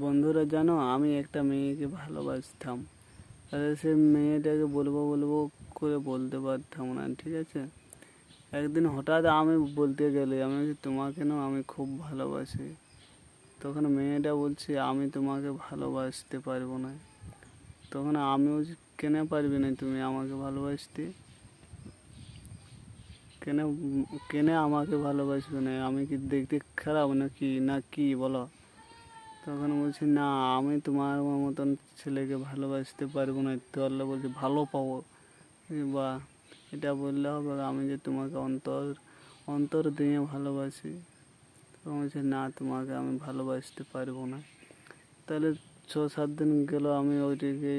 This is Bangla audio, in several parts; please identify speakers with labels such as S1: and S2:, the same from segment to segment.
S1: বন্ধুরা জানো আমি একটা মেয়েকে ভালোবাসতাম। তাহলে সে মেয়েটাকে বলব বলব করে বলতে পারতাম না ঠিক আছে? একদিন হঠাৎ আমি বলতে গেলে আমি বলছি, তোমাকে না আমি খুব ভালোবাসি। তখন মেয়েটা বলছে আমি তোমাকে ভালোবাসতে পারব না। তখন আমি বলছি কেন পারবি না তুমি আমাকে ভালোবাসতে? কেন কেন আমাকে ভালোবাসবে না? আমি কি দেখতে খারাপ নাকি না কি বলো। তখন বলছি, না, আমি তোমার মতন ছেলেকে ভালোবাসতে পারব না। তাহলে বলছি, ভালো পাবো। বা এটা বললে হবে আমি যে তোমাকে অন্তর অন্তর দিয়ে ভালোবাসি। তখন বলছে, না, তোমাকে আমি ভালোবাসতে পারব না। তাহলে ছ সাত দিন গেল, আমি ওইটিকে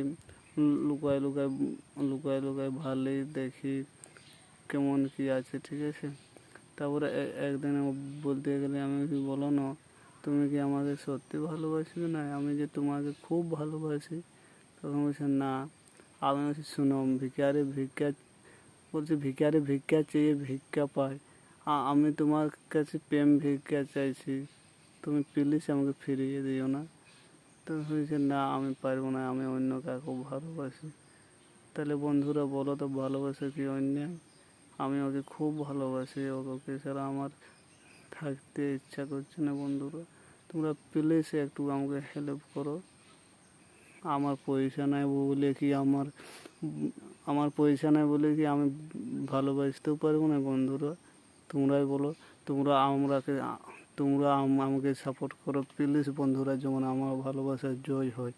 S1: লুকায় লুকায় লুকায় লুকায় ভালোই দেখি কেমন কি আছে, ঠিক আছে? তারপরে একদিন বলতে গেলে আমি বলো না তুমি কি আমাকে সত্যি ভালোবাসবে না, আমি যে তোমাকে খুব ভালোবাসি। তখন বলছে, না। আমি বলছি, শুনো ভিকারে ভিক্ষা, বলছে ভিকারে ভিক্ষা চেয়ে ভিক্ষা পায়। আমি তোমার কাছে প্রেম ভিক্ষা চাইছি। তুমি প্লিজ আমাকে ফিরিয়ে দিও না। তো হয়েছে না, আমি পারব না, আমি অন্য কাউকে ভালোবাসি। তাহলে বন্ধুরা, বলো তো, ভালোবাসা কি অন্যায় আমি ওকে খুব ভালোবাসি, ওকে ছাড়া আমার থাকতে ইচ্ছা করছে না বন্ধুরা। তোমরা প্লিজ একটু আমাকে হেল্প করো। আমার পয়সা নাই বলে কি আমার আমার পয়সা নাই বলে কি আমি ভালোবাসতেও পারব না বন্ধুরা? তোমরাই বলো। তোমরা আমরাকে, তোমরা আমাকে সাপোর্ট করো। প্লিজ বন্ধুরা, যেমন আমার ভালোবাসার জয় হয়।